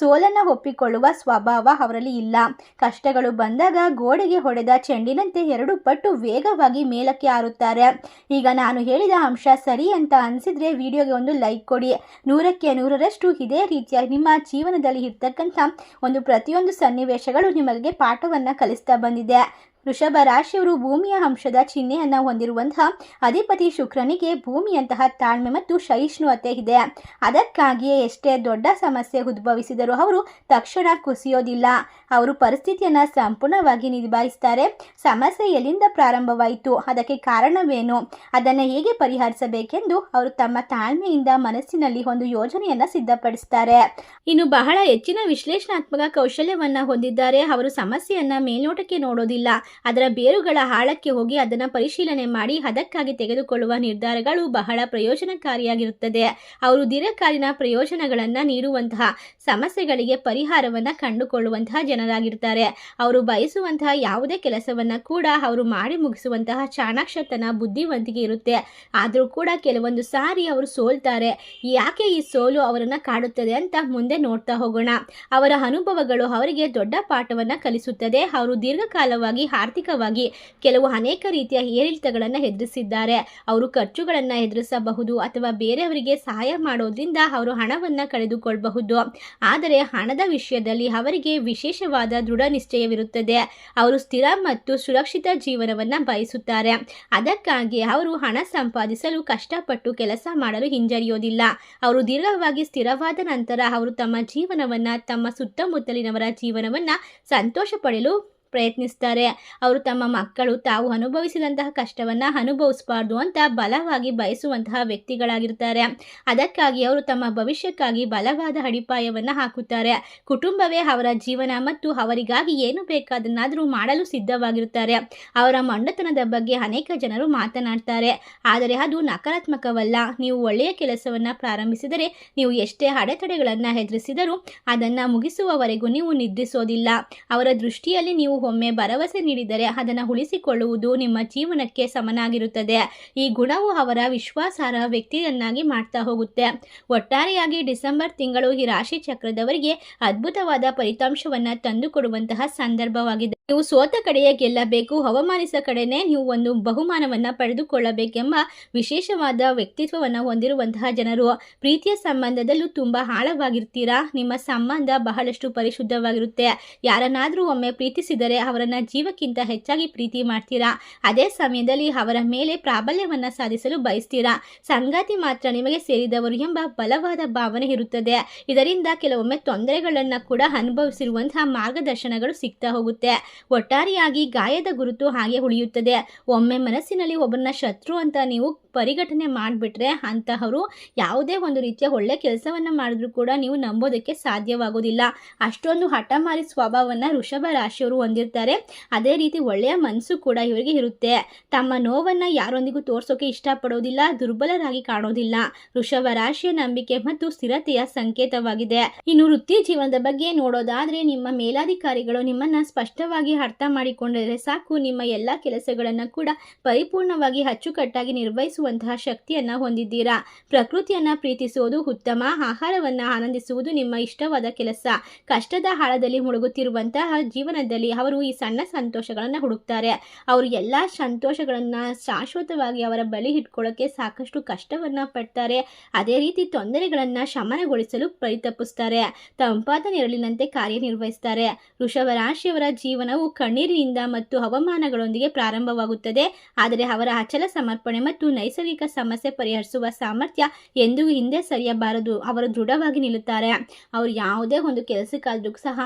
ಸೋಲನ್ನು ಒಪ್ಪಿಕೊಳ್ಳುವ ಸ್ವಭಾವ ಅವರಲ್ಲಿ ಇಲ್ಲ. ಕಷ್ಟಗಳು ಬಂದಾಗ ಗೋಡೆಗೆ ಹೊಡೆದ ಚೆಂಡಿನಂತೆ ಎರಡು ಪಟ್ಟು ವೇಗವಾಗಿ ಮೇಲಕ್ಕೆ ಹಾರುತ್ತಾರೆ ಈಗ ನಾನು ಹೇಳಿದ ಅಂಶ ಸರಿ ಅಂತ ಅನಿಸಿದ್ರೆ ವಿಡಿಯೋಗೆ ಒಂದು ಲೈಕ್ ಕೊಡಿ. ನೂರಕ್ಕೆ ನೂರರಷ್ಟು ಇದೇ ರೀತಿಯ ನಿಮ್ಮ ಜೀವನದಲ್ಲಿ ಇರ್ತಕ್ಕಂಥ ಒಂದು ಪ್ರತಿಯೊಂದು ಸನ್ನಿವೇಶಗಳು ನಿಮಗೆ ಪಾಠವನ್ನು ಕಲಿಸ್ತಾ ಬಂದಿದೆ. ವೃಷಭ ರಾಶಿಯವರು ಭೂಮಿಯ ಅಂಶದ ಚಿಹ್ನೆಯನ್ನು ಹೊಂದಿರುವಂತಹ ಅಧಿಪತಿ ಶುಕ್ರನಿಗೆ ಭೂಮಿಯಂತಹ ತಾಳ್ಮೆ ಮತ್ತು ಸಹಿಷ್ಣುವತೆ ಇದೆ. ಅದಕ್ಕಾಗಿಯೇ ಎಷ್ಟೇ ದೊಡ್ಡ ಸಮಸ್ಯೆ ಉದ್ಭವಿಸಿದರೂ ಅವರು ತಕ್ಷಣ ಕುಸಿಯೋದಿಲ್ಲ. ಅವರು ಪರಿಸ್ಥಿತಿಯನ್ನು ಸಂಪೂರ್ಣವಾಗಿ ನಿಭಾಯಿಸ್ತಾರೆ. ಸಮಸ್ಯೆ ಎಲ್ಲಿಂದ ಪ್ರಾರಂಭವಾಯಿತು. ಅದಕ್ಕೆ ಕಾರಣವೇನು? ಅದನ್ನು ಹೇಗೆ ಪರಿಹರಿಸಬೇಕೆಂದು ಅವರು ತಮ್ಮ ತಾಳ್ಮೆಯಿಂದ ಮನಸ್ಸಿನಲ್ಲಿ ಒಂದು ಯೋಜನೆಯನ್ನು ಸಿದ್ಧಪಡಿಸ್ತಾರೆ. ಇನ್ನು ಬಹಳ ಹೆಚ್ಚಿನ ವಿಶ್ಲೇಷಣಾತ್ಮಕ ಕೌಶಲ್ಯವನ್ನು ಹೊಂದಿದ್ದಾರೆ. ಅವರು ಸಮಸ್ಯೆಯನ್ನು ಮೇಲ್ನೋಟಕ್ಕೆ ನೋಡೋದಿಲ್ಲ. ಅದರ ಬೇರುಗಳ ಆಳಕ್ಕೆ ಹೋಗಿ ಅದನ್ನು ಪರಿಶೀಲನೆ ಮಾಡಿ ಅದಕ್ಕಾಗಿ ತೆಗೆದುಕೊಳ್ಳುವ ನಿರ್ಧಾರಗಳು ಬಹಳ ಪ್ರಯೋಜನಕಾರಿಯಾಗಿರುತ್ತದೆ. ಅವರು ದೀರ್ಘಕಾಲೀನ ಪ್ರಯೋಜನಗಳನ್ನು ನೀಡುವಂತಹ ಸಮಸ್ಯೆಗಳಿಗೆ ಪರಿಹಾರವನ್ನು ಕಂಡುಕೊಳ್ಳುವಂತಹ ಜನರಾಗಿರ್ತಾರೆ. ಅವರು ಬಯಸುವಂತಹ ಯಾವುದೇ ಕೆಲಸವನ್ನು ಕೂಡ ಅವರು ಮಾಡಿ ಮುಗಿಸುವಂತಹ ಚಾಣಾಕ್ಷತನ ಬುದ್ಧಿವಂತಿಕೆ ಇರುತ್ತೆ. ಆದರೂ ಕೂಡ ಕೆಲವೊಂದು ಸಾರಿ ಅವರು ಸೋಲ್ತಾರೆ. ಯಾಕೆ ಈ ಸೋಲು ಅವರನ್ನು ಕಾಡುತ್ತದೆ ಅಂತ ಮುಂದೆ ನೋಡ್ತಾ ಹೋಗೋಣ. ಅವರ ಅನುಭವಗಳು ಅವರಿಗೆ ದೊಡ್ಡ ಪಾಠವನ್ನು ಕಲಿಸುತ್ತದೆ. ಅವರು ದೀರ್ಘಕಾಲವಾಗಿ ಆರ್ಥಿಕವಾಗಿ ಕೆಲವು ಅನೇಕ ರೀತಿಯ ಏರಿಳಿತಗಳನ್ನು ಎದುರಿಸಿದ್ದಾರೆ. ಅವರು ಖರ್ಚುಗಳನ್ನು ಎದುರಿಸಬಹುದು ಅಥವಾ ಬೇರೆಯವರಿಗೆ ಸಹಾಯ ಮಾಡೋದ್ರಿಂದ ಅವರು ಹಣವನ್ನು ಕಳೆದುಕೊಳ್ಳಬಹುದು ಆದರೆ ಹಣದ ವಿಷಯದಲ್ಲಿ ಅವರಿಗೆ ವಿಶೇಷವಾದ ದೃಢ ನಿಶ್ಚಯವಿರುತ್ತದೆ. ಅವರು ಸ್ಥಿರ ಮತ್ತು ಸುರಕ್ಷಿತ ಜೀವನವನ್ನು ಬಯಸುತ್ತಾರೆ. ಅದಕ್ಕಾಗಿ ಅವರು ಹಣ ಸಂಪಾದಿಸಲು ಕಷ್ಟಪಟ್ಟು ಕೆಲಸ ಮಾಡಲು ಹಿಂಜರಿಯೋದಿಲ್ಲ. ಅವರು ದೀರ್ಘವಾಗಿ ಸ್ಥಿರವಾದ ನಂತರ ಅವರು ತಮ್ಮ ಜೀವನವನ್ನು ತಮ್ಮ ಸುತ್ತಮುತ್ತಲಿನವರ ಜೀವನವನ್ನು ಸಂತೋಷ ಪಡೆಯಲು ಪ್ರಯತ್ನಿಸ್ತಾರೆ. ಅವರು ತಮ್ಮ ಮಕ್ಕಳು ತಾವು ಅನುಭವಿಸಿದಂತಹ ಕಷ್ಟವನ್ನು ಅನುಭವಿಸಬಾರ್ದು ಅಂತ ಬಲವಾಗಿ ಬಯಸುವಂತಹ ವ್ಯಕ್ತಿಗಳಾಗಿರ್ತಾರೆ. ಅದಕ್ಕಾಗಿ ಅವರು ತಮ್ಮ ಭವಿಷ್ಯಕ್ಕಾಗಿ ಬಲವಾದ ಅಡಿಪಾಯವನ್ನು ಹಾಕುತ್ತಾರೆ. ಕುಟುಂಬವೇ ಅವರ ಜೀವನ ಮತ್ತು ಅವರಿಗಾಗಿ ಏನು ಬೇಕಾದನ್ನಾದರೂ ಮಾಡಲು ಸಿದ್ಧವಾಗಿರುತ್ತಾರೆ. ಅವರ ಮಂಡತನದ ಬಗ್ಗೆ ಅನೇಕ ಜನರು ಮಾತನಾಡ್ತಾರೆ. ಆದರೆ ಅದು ನಕಾರಾತ್ಮಕವಲ್ಲ. ನೀವು ಒಳ್ಳೆಯ ಕೆಲಸವನ್ನು ಪ್ರಾರಂಭಿಸಿದರೆ, ನೀವು ಎಷ್ಟೇ ಅಡೆತಡೆಗಳನ್ನು ಎದುರಿಸಿದರೂ ಅದನ್ನು ಮುಗಿಸುವವರೆಗೂ ನೀವು ನಿದ್ರಿಸೋದಿಲ್ಲ. ಅವರ ದೃಷ್ಟಿಯಲ್ಲಿ ನೀವು ಒಮ್ಮೆ ಭರವಸೆ ನೀಡಿದರೆ ಅದನ್ನು ಉಳಿಸಿಕೊಳ್ಳುವುದು ನಿಮ್ಮ ಜೀವನಕ್ಕೆ ಸಮನಾಗಿರುತ್ತದೆ. ಈ ಗುಣವು ಅವರ ವಿಶ್ವಾಸಾರ್ಹ ವ್ಯಕ್ತಿಯನ್ನಾಗಿ ಮಾಡ್ತಾ ಹೋಗುತ್ತೆ. ಒಟ್ಟಾರೆಯಾಗಿ ಡಿಸೆಂಬರ್ ತಿಂಗಳು ಈ ರಾಶಿ ಚಕ್ರದವರಿಗೆ ಅದ್ಭುತವಾದ ಫಲಿತಾಂಶವನ್ನು ತಂದುಕೊಡುವಂತಹ ಸಂದರ್ಭವಾಗಿದೆ. ನೀವು ಸೋತ ಕಡೆಯೇ ಗೆಲ್ಲಬೇಕು, ಅವಮಾನಿಸ ಕಡೆನೇ ನೀವು ಒಂದು ಬಹುಮಾನವನ್ನು ಪಡೆದುಕೊಳ್ಳಬೇಕೆಂಬ ವಿಶೇಷವಾದ ವ್ಯಕ್ತಿತ್ವವನ್ನು ಹೊಂದಿರುವಂತಹ ಜನರು, ಪ್ರೀತಿಯ ಸಂಬಂಧದಲ್ಲೂ ತುಂಬ ಆಳವಾಗಿರ್ತೀರಾ? ನಿಮ್ಮ ಸಂಬಂಧ ಬಹಳಷ್ಟು ಪರಿಶುದ್ಧವಾಗಿರುತ್ತೆ. ಯಾರನ್ನಾದರೂ ಒಮ್ಮೆ ಪ್ರೀತಿಸಿದರೆ ಅವರನ್ನು ಜೀವಕ್ಕಿಂತ ಹೆಚ್ಚಾಗಿ ಪ್ರೀತಿ ಮಾಡ್ತೀರಾ? ಅದೇ ಸಮಯದಲ್ಲಿ ಅವರ ಮೇಲೆ ಪ್ರಾಬಲ್ಯವನ್ನ ಸಾಧಿಸಲು ಬಯಸ್ತೀರಾ? ಸಂಗಾತಿ ಮಾತ್ರ ನಿಮಗೆ ಸೇರಿದವರು ಎಂಬ ಬಲವಾದ ಭಾವನೆ ಇರುತ್ತದೆ. ಇದರಿಂದ ಕೆಲವೊಮ್ಮೆ ತೊಂದರೆಗಳನ್ನ ಕೂಡ ಅನುಭವಿಸಿರುವಂತಹ ಮಾರ್ಗದರ್ಶನಗಳು ಸಿಗ್ತಾ ಹೋಗುತ್ತೆ. ಒಟ್ಟಾರೆಯಾಗಿ ಗಾಯದ ಗುರುತು ಹಾಗೆ ಉಳಿಯುತ್ತದೆ. ಒಮ್ಮೆ ಮನಸ್ಸಿನಲ್ಲಿ ಒಬ್ಬರನ್ನ ಶತ್ರು ಅಂತ ನೀವು ಪರಿಘಟನೆ ಮಾಡಿಬಿಟ್ರೆ ಅಂತಹವರು ಯಾವುದೇ ಒಂದು ರೀತಿಯ ಒಳ್ಳೆ ಕೆಲಸವನ್ನ ಮಾಡಿದ್ರು ಕೂಡ ನೀವು ನಂಬೋದಕ್ಕೆ ಸಾಧ್ಯವಾಗೋದಿಲ್ಲ ಅಷ್ಟೊಂದು ಹಠಮಾರಿ ಸ್ವಭಾವವನ್ನ ವೃಷಭ ರಾಶಿಯವರು ಹೊಂದಿರ್ತಾರೆ ಅದೇ ರೀತಿ ಒಳ್ಳೆಯ ಮನಸ್ಸು ಕೂಡ ಇವರಿಗೆ ಇರುತ್ತೆ. ತಮ್ಮ ನೋವನ್ನು ಯಾರೊಂದಿಗೂ ತೋರಿಸೋಕೆ ಇಷ್ಟಪಡೋದಿಲ್ಲ, ದುರ್ಬಲರಾಗಿ ಕಾಣೋದಿಲ್ಲ. ವೃಷಭ ರಾಶಿಯ ನಂಬಿಕೆ ಮತ್ತು ಸ್ಥಿರತೆಯ ಸಂಕೇತವಾಗಿದೆ. ಇನ್ನು ವೃತ್ತಿ ಜೀವನದ ಬಗ್ಗೆ ನೋಡೋದಾದ್ರೆ ನಿಮ್ಮ ಮೇಲಾಧಿಕಾರಿಗಳು ನಿಮ್ಮನ್ನ ಸ್ಪಷ್ಟವಾಗಿ ಅರ್ಥ ಮಾಡಿಕೊಂಡರೆ ಸಾಕು. ನಿಮ್ಮ ಎಲ್ಲ ಕೆಲಸಗಳನ್ನು ಕೂಡ ಪರಿಪೂರ್ಣವಾಗಿ ಅಚ್ಚುಕಟ್ಟಾಗಿ ನಿರ್ವಹಿಸುವಂತಹ ಶಕ್ತಿಯನ್ನ ಹೊಂದಿದ್ದೀರಾ. ಪ್ರಕೃತಿಯನ್ನ ಪ್ರೀತಿಸುವುದು ಉತ್ತಮ. ಆಹಾರವನ್ನ ಆನಂದಿಸುವುದು ನಿಮ್ಮ ಇಷ್ಟವಾದ ಕೆಲಸ. ಕಷ್ಟದ ಆಳದಲ್ಲಿ ಮುಳುಗುತ್ತಿರುವಂತಹ ಜೀವನದಲ್ಲಿ ಅವರು ಈ ಸಣ್ಣ ಸಂತೋಷಗಳನ್ನು ಹುಡುಕ್ತಾರೆ. ಅವರು ಎಲ್ಲ ಸಂತೋಷಗಳನ್ನು ಶಾಶ್ವತವಾಗಿ ಅವರ ಬಳಿ ಇಟ್ಕೊಳ್ಳೋಕೆ ಸಾಕಷ್ಟು ಕಷ್ಟವನ್ನ ಪಡ್ತಾರೆ. ಅದೇ ರೀತಿ ತೊಂದರೆಗಳನ್ನು ಶಮನಗೊಳಿಸಲು ಪರಿತಪಿಸ್ತಾರೆ ತಂಪಾದ ನೆರಳಿನಂತೆ ಕಾರ್ಯನಿರ್ವಹಿಸ್ತಾರೆ. ವೃಷಭ ರಾಶಿಯವರ ಜೀವನವು ಕಣ್ಣೀರಿನಿಂದ ಮತ್ತು ಹವಾಮಾನಗಳೊಂದಿಗೆ ಪ್ರಾರಂಭವಾಗುತ್ತದೆ. ಆದರೆ ಅವರ ಅಚಲ ಸಮರ್ಪಣೆ ಮತ್ತು ನೈಸರ್ಗಿಕ ಸಮಸ್ಯೆ ಪರಿಹರಿಸುವ ಸಾಮರ್ಥ್ಯ ಎಂದಿಗೂ ಹಿಂದೆ ಸರಿಯಬಾರದು. ಅವರು ದೃಢವಾಗಿ ನಿಲ್ಲುತ್ತಾರೆ. ಅವರು ಯಾವುದೇ ಒಂದು ಕೆಲಸಕ್ಕಾದ್ರೂ ಸಹ